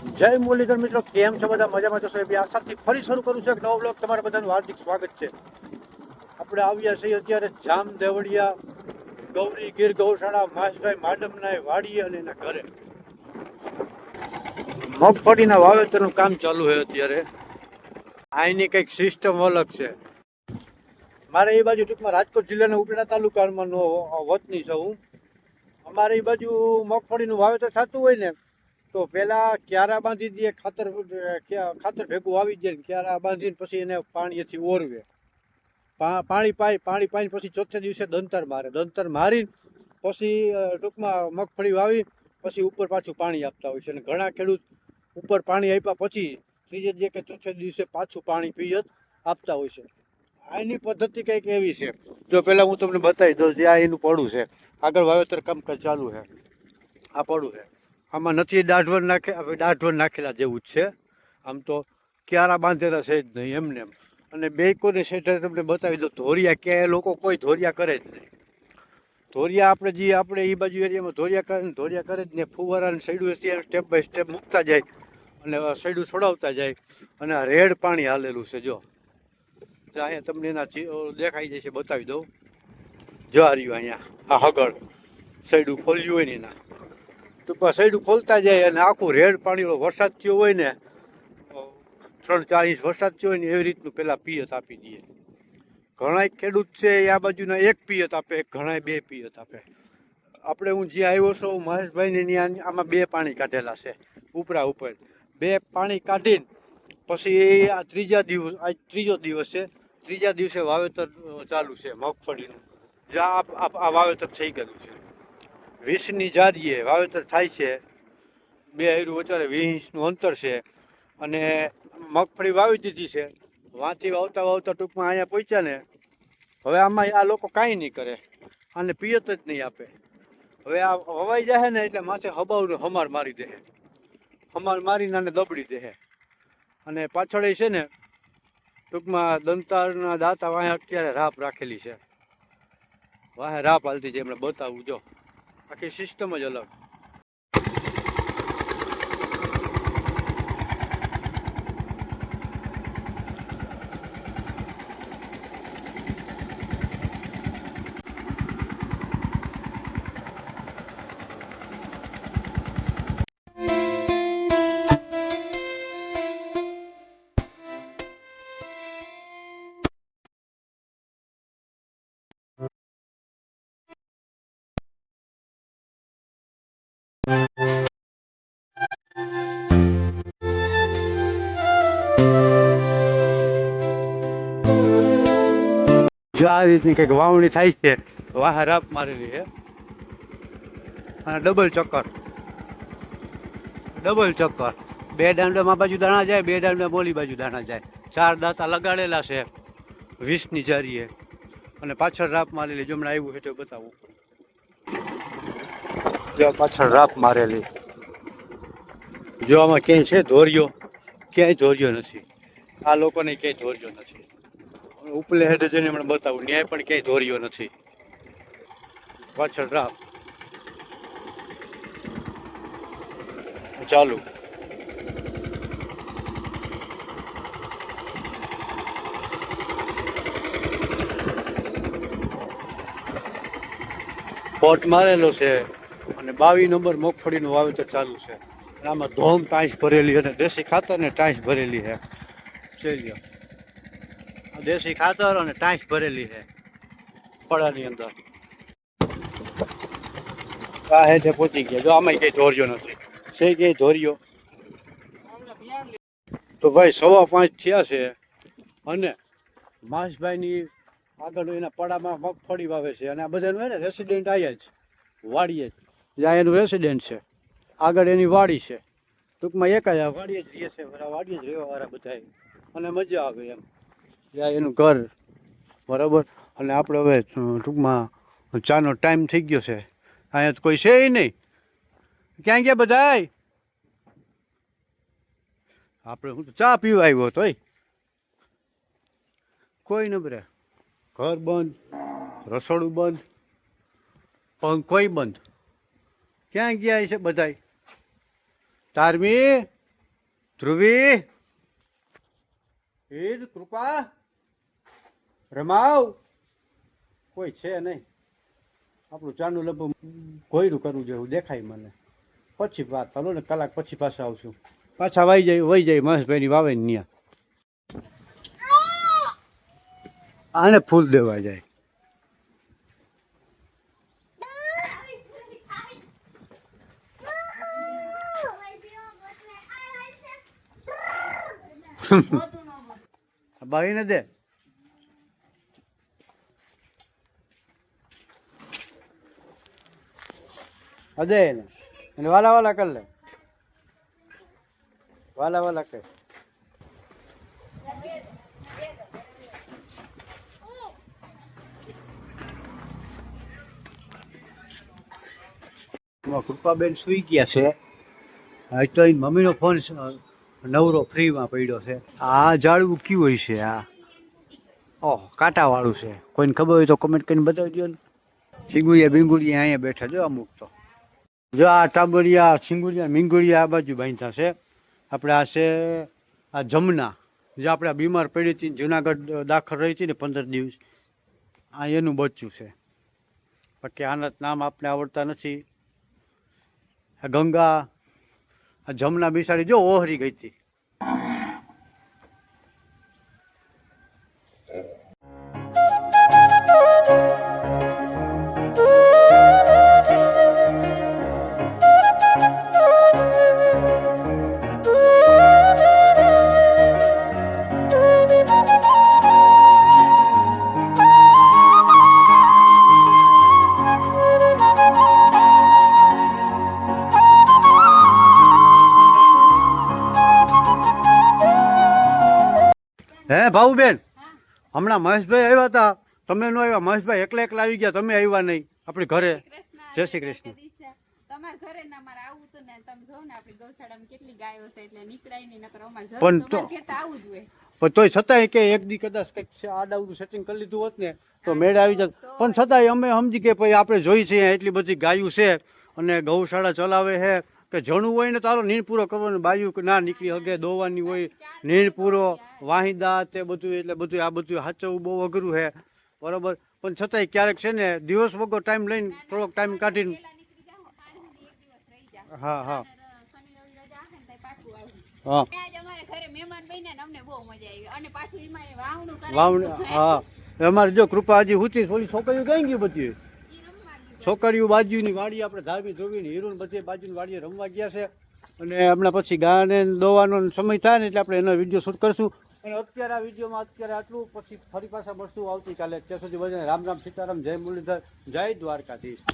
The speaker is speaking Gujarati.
જય મુરલીધર મિત્રો, કેમ છો બધા? મજામાં જશો એ આશાથી ફરી શરૂ કરું છું. એક નવો બ્લોગ તમારા બધાનું હાર્દિક સ્વાગત છે. આપણે આવ્યા છીએ અત્યારે જામ દેવડિયા ગૌરી, ગીર ગૌશાળા, માસભાઈ માડમના વાડીએ અને એના ઘરે. મગફળીના વાવેતરનું કામ ચાલુ છે અત્યારે. અહીંની કંઈક સિસ્ટમ અલગ છે. મારે એ બાજુ ટૂંકમાં રાજકોટ જિલ્લાના ઉપલેટા તાલુકામાં નો વતની છું હું. અમારે એ બાજુ મગફળીનું વાવેતર થતું હોય ને તો પેલા ક્યારા બાંધી દઈએ ખાતર ખાતર ભેગું આવી જાય ક્યારા બાંધીને પછી એને પાણીથી ઓરવે. પાણી પાઈ, પાણી પાઈને પછી ચોથે દિવસે દંતર મારે. દંતર મારીને પછી ટૂંકમાં મગફળી વાવી પછી ઉપર પાછું પાણી આપતા હોય છે. અને ઘણા ખેડૂત ઉપર પાણી આપ્યા પછી ત્રીજે દે કે ચોથે દિવસે પાછું પાણી પિયત આપતા હોય છે. આની પદ્ધતિ કંઈક એવી છે. જો પહેલાં હું તમને બતાવી દઉં જે આ એનું પડું છે. આગળ વાવેતર કામકાજ ચાલુ છે. આ પડું છે. આમાં નથી દાઢવણ નાખે દાઢવણ નાખેલા જેવું જ છે. આમ તો ક્યારા બાંધેલા છે જ નહીં એમને એમ. અને બે કોને સેટર તમને બતાવી દો ધોરિયા ક્યાંય લોકો કોઈ ધોરિયા કરે જ નહીં. ધોરિયા આપણે જે આપણે એ બાજુ એરિયામાં ધોરિયા કરે ને ધોરિયા કરે જ ને ફુવારાને સૈડું સ્ટેપ બાય સ્ટેપ મૂકતા જાય અને સૈડું છોડાવતા જાય અને રેડ પાણી હાલેલું છે, જો. અહીંયા તમને એના દેખાઈ જશે, બતાવી દઉં. જો આ અહીંયા, આ હગળ. સૈડું ખોલ્યું હોય ને એના. ટૂંકમાં સૈડું ખોલતા જાય અને આખું રેડ પાણીનો વરસાદ થયો હોય ને, ત્રણ ચાર ઇંચ વરસાદ થયો હોય ને, એવી રીતનું પેલા પિયત આપી દઈએ. ઘણા ખેડૂત છે એ આ બાજુના એક પિયત આપે ઘણા બે પિયત આપે. આપણે હું જ્યાં આવ્યો છું મહેશભાઈને ત્યાં આમાં બે પાણી કાઢેલા છે, ઉપરા ઉપર. બે પાણી કાઢીને પછી આ ત્રીજા દિવસ આજ ત્રીજો દિવસ છે, ત્રીજા દિવસે વાવેતર ચાલુ છે, મગફળીનું. જ્યાં આ- આ આ વાવેતર થઈ ગયું છે. વીસની જારીએ વાવેતર થાય છે. બે હૈરું અત્યારે વીસ ઇંચનું અંતર છે અને મગફળી વાવી દીધી છે. વાંચી વાવતા વાવતા ટૂંકમાં અહીંયા પહોંચ્યા ને. હવે આમાં આ લોકો કાંઈ નહીં કરે. આને પિયત જ નહીં આપે. હવે આ વવાઈ જાય ને એટલે માથે હબાવને હમાર મારી દે હમાર મારીને આને દબડી દે અને પાછળ છે ને, ટૂંકમાં દંતારના દાંતા વાહે અત્યારે રાપ રાખેલી છે. વાહે રાપ હાલતી છે, એમણે બતાવું, જો. આખી સિસ્ટમ જ અલગ. જો આ રીતની કંઈક વાવણી થાય છે વાહ રાપ મારેલી છે અને ડબલ ચક્કર. ડબલ ચક્કર. બે દાંડામાં બાજુ દાણા જાય, બે દાંડા બોલી બાજુ દાણા જાય. ચાર દાંતા લગાડેલા છે વીસની જારીએ. અને પાછળ રાપ મારેલી જો આવ્યું છે તો બતાવું. જો પાછળ રાપ મારેલી. જો આમાં ક્યાંય છે ધોર્યો? ક્યાંય ધોર્યો નથી. આ લોકોને ક્યાંય ધોર્યો નથી. ઉપલે હેઠે જઈને મને બતાવું ન્યાય પણ ક્યાંય ધોર્યો નથી. પાછળ રાખ ચાલુ. પોટ મારેલો છે અને બાવીસ નંબર મગફળીનું વાવેતર ચાલુ છે. આમાં ધોમ ટાઈસ ભરેલી અને દેશી ખાતર ને ટાઈસ ભરેલી છે. ચલ્યો દેશી ખાતર અને ટાઈસ ભરેલી છે પડાની અંદર. આ હે છે પહોંચી ગયા. જો આમાં ક્યાંય ધોર્યો નથી. છે ક્યાંય ધોર્યો તો ભાઈ સવા પાંચ થયા છે અને માસભાઈની આગળ એના પડામાં મગફળી વાવે છે. અને આ બધાનું એને રેસિડેન્ટ આવ્યા જ વાડીએ જ. જ્યાં એનું રેસિડેન્ટ છે. આગળ એની વાડી છે. ટૂંકમાં એક જ વાડીએ જ રહીએ છે. વાડીએ જ રહેવાવાળા બધા અને મજા આવે એમ. જ્યાં એનું ઘર. બરાબર? અને આપણે હવે ટૂંકમાં ચાનો ટાઈમ થઈ ગયો છે. અહીંયા તો કોઈ છે નહીં. ક્યાં ગયા બધાય? આપણે હું તો ચા પીવા આવ્યો હતો કોઈ ન બરે ઘર બંધ, રસોડું બંધ પંખોય બંધ. ક્યાં ગયા છે બધાય? તારમી ધ્રુવી. ઈદ કૃપા. રમાવ. કોઈ છે નહીં. આપણું ચાનું લગભગ કોયરું કરવું જેવું દેખાય મને. પછી વાત ચાલો ને કલાક પછી પાછા આવશું. પાછા વાઈ જાય વહી જાય મહેશભાઈની વાવે ન્યા. આને ફૂલ દેવા જાય. બાવીને દે. અદે એને. એને વાલા વાલા કર લે. વાલા વાલા કર. કૃપાબેન સુઈ ગયા છે. આજ તો મમ્મીનો ફોન નવરો ફ્રીમાં પડ્યો છે. આ ઝાડવું કેવું હોય છે? આ ઓહ કાંટાવાળું છે. કોઈને ખબર હોય તો કમેન્ટ કરીને બતાવી દો ને સિંગુડિયા બિંગુડિયા અહીંયા બેઠા જો અમુક તો. જો આ ટાબરિયા, સિંગુરિયા, મિંગુરિયા આ બાજુ બાંધતા છે. આપણે આ છે, આ જમના. જે આપણે બીમાર પડી હતી જુનાગઢ દાખલ રહી હતી ને પંદર દિવસ, આ એનું બચ્ચું છે. બાકી આના નામ આપણે આવડતા નથી. આ ગંગા, આ જમના બિસાડી જો ઓહરી ગઈ હતી. હે ભાઉબેન હમણાં મહેશભાઈ આવ્યા હતા. તમે ન આવ્યા. મહેશભાઈ એકલા એકલા આવી ગયા. તમે આવ્યા નહીં. આપણે ઘરે. જય શ્રી કૃષ્ણ. પણ તોય છતાંય કે એક દી કદાચ કંઈક આડાવડું સેટિંગ કરી લીધું હોત ને તો મેળ આવી જાત. પણ છતાંય અમે સમજી કે ભાઈ આપણે જોઈ છીએ એટલી બધી ગાયું છે અને ગૌશાળા ચલાવે છે. કે જણું હોય ને તારો નીણ પૂરો કરવો ને ના નીકળી હગે, દોવાની હોય, નીણ પૂરો, વાહિદા તે બધું એટલે બધું આ બધું સાચવવું બહુ અઘરું છે બરાબર? પણ છતાંય ક્યારેક છે ને, દિવસ વગર ટાઈમ લઈને થોડોક ટાઈમ કાઢીને હા હા. હા. વાવણું, હા. અમારે જો કૃપા હજી હું થોડી છોકરીઓ કઈ ગયું બધી. છોકરીઓ બાજુની વાડી આપણે ધાબી ધોવીને હીરોન બધી બાજુની વાડીએ રમવા ગયા છે. અને હમણાં પછી ગાને દોવાનો સમય થાય ને એટલે આપણે એનો વીડિયો શૂટ કરશું. અને અત્યારે આ વિડીયોમાં અત્યારે આટલું, પછી ફરી પાછા મળશું આવતીકાલે. ત્યાં સુધી બધાને રામ રામ સીતારામ, જય મુરલીધર, જય દ્વારકાધીશ.